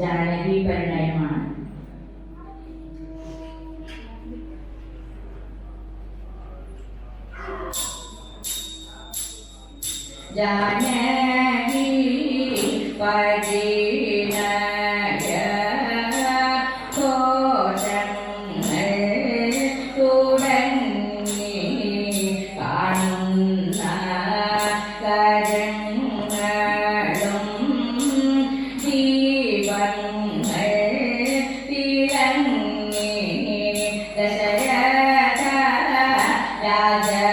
നബി പരിണയമാണ് ജാനകി പരിണയ राजा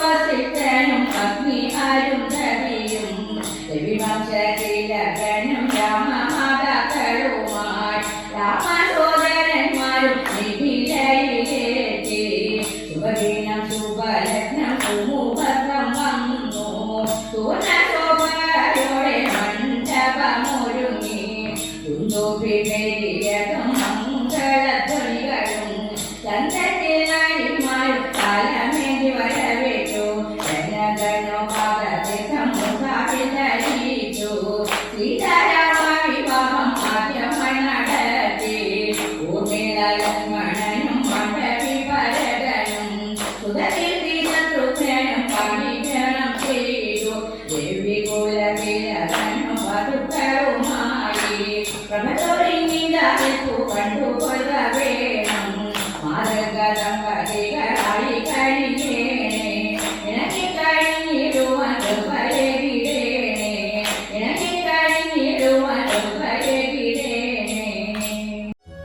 വസിഷ്ഠനും അഗ്നി അരുന്ധതിയും. രവിവംശതിലകനും yeah.